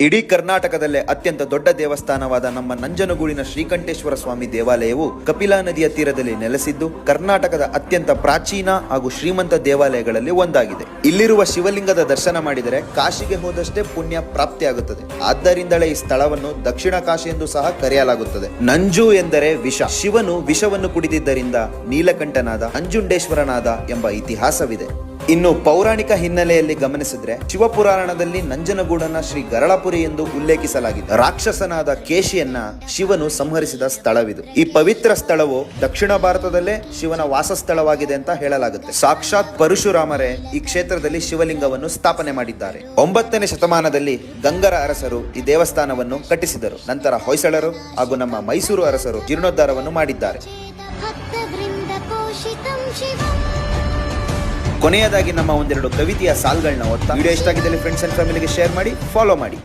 ಇಡೀ ಕರ್ನಾಟಕದಲ್ಲೇ ಅತ್ಯಂತ ದೊಡ್ಡ ದೇವಸ್ಥಾನವಾದ ನಮ್ಮ ನಂಜನಗೂಡಿನ ಶ್ರೀಕಂಠೇಶ್ವರ ಸ್ವಾಮಿ ದೇವಾಲಯವು ಕಪಿಲಾ ನದಿಯ ತೀರದಲ್ಲಿ ನೆಲೆಸಿದ್ದು ಕರ್ನಾಟಕದ ಅತ್ಯಂತ ಪ್ರಾಚೀನ ಹಾಗೂ ಶ್ರೀಮಂತ ದೇವಾಲಯಗಳಲ್ಲಿ ಒಂದಾಗಿದೆ. ಇಲ್ಲಿರುವ ಶಿವಲಿಂಗದ ದರ್ಶನ ಮಾಡಿದರೆ ಕಾಶಿಗೆ ಹೋದಷ್ಟೇ ಪುಣ್ಯ ಪ್ರಾಪ್ತಿಯಾಗುತ್ತದೆ. ಆದ್ದರಿಂದಲೇ ಈ ಸ್ಥಳವನ್ನು ದಕ್ಷಿಣ ಕಾಶಿ ಎಂದು ಸಹ ಕರೆಯಲಾಗುತ್ತದೆ. ನಂಜು ಎಂದರೆ ವಿಷ. ಶಿವನು ವಿಷವನ್ನು ಕುಡಿದಿದ್ದರಿಂದ ನೀಲಕಂಠನಾದ ಅಂಜುಂಡೇಶ್ವರನಾದ ಎಂಬ ಇತಿಹಾಸವಿದೆ. ಇನ್ನು ಪೌರಾಣಿಕ ಹಿನ್ನೆಲೆಯಲ್ಲಿ ಗಮನಿಸಿದ್ರೆ ಶಿವಪುರಾಣದಲ್ಲಿ ನಂಜನಗೂಡನ ಶ್ರೀ ಗರಳಪುರಿ ಎಂದು ಉಲ್ಲೇಖಿಸಲಾಗಿದೆ ರಾಕ್ಷಸನಾದ ಕೇಶಿಯನ್ನ ಶಿವನು ಸಂಹರಿಸಿದ ಸ್ಥಳವಿದು. ಈ ಪವಿತ್ರ ಸ್ಥಳವು ದಕ್ಷಿಣ ಭಾರತದಲ್ಲೇ ಶಿವನ ವಾಸಸ್ಥಳವಾಗಿದೆ ಅಂತ ಹೇಳಲಾಗುತ್ತೆ. ಸಾಕ್ಷಾತ್ ಪರಶುರಾಮರೇ ಈ ಕ್ಷೇತ್ರದಲ್ಲಿ ಶಿವಲಿಂಗವನ್ನು ಸ್ಥಾಪನೆ ಮಾಡಿದ್ದಾರೆ. ಒಂಬತ್ತನೇ ಶತಮಾನದಲ್ಲಿ ಗಂಗರ ಅರಸರು ಈ ದೇವಸ್ಥಾನವನ್ನು ಕಟ್ಟಿಸಿದರು. ನಂತರ ಹೊಯ್ಸಳರು ಹಾಗೂ ನಮ್ಮ ಮೈಸೂರು ಅರಸರು ಜೀರ್ಣೋದ್ಧಾರವನ್ನು ಮಾಡಿದ್ದಾರೆ. ಕೊನೆಯದಾಗಿ ನಮ್ಮ ಒಂದೆರಡು ಕವಿತೆಯ ಸಾಲ್ಗಳನ್ನ ಓದ್ತಾ, ವಿಡಿಯೋ ಇಷ್ಟ ಆಗಿದ್ದಲ್ಲಿ ಫ್ರೆಂಡ್ಸ್ ಅಂಡ್ ಫ್ಯಾಮಿಲಿಗೆ ಶೇರ್ ಮಾಡಿ ಫಾಲೋ ಮಾಡಿ.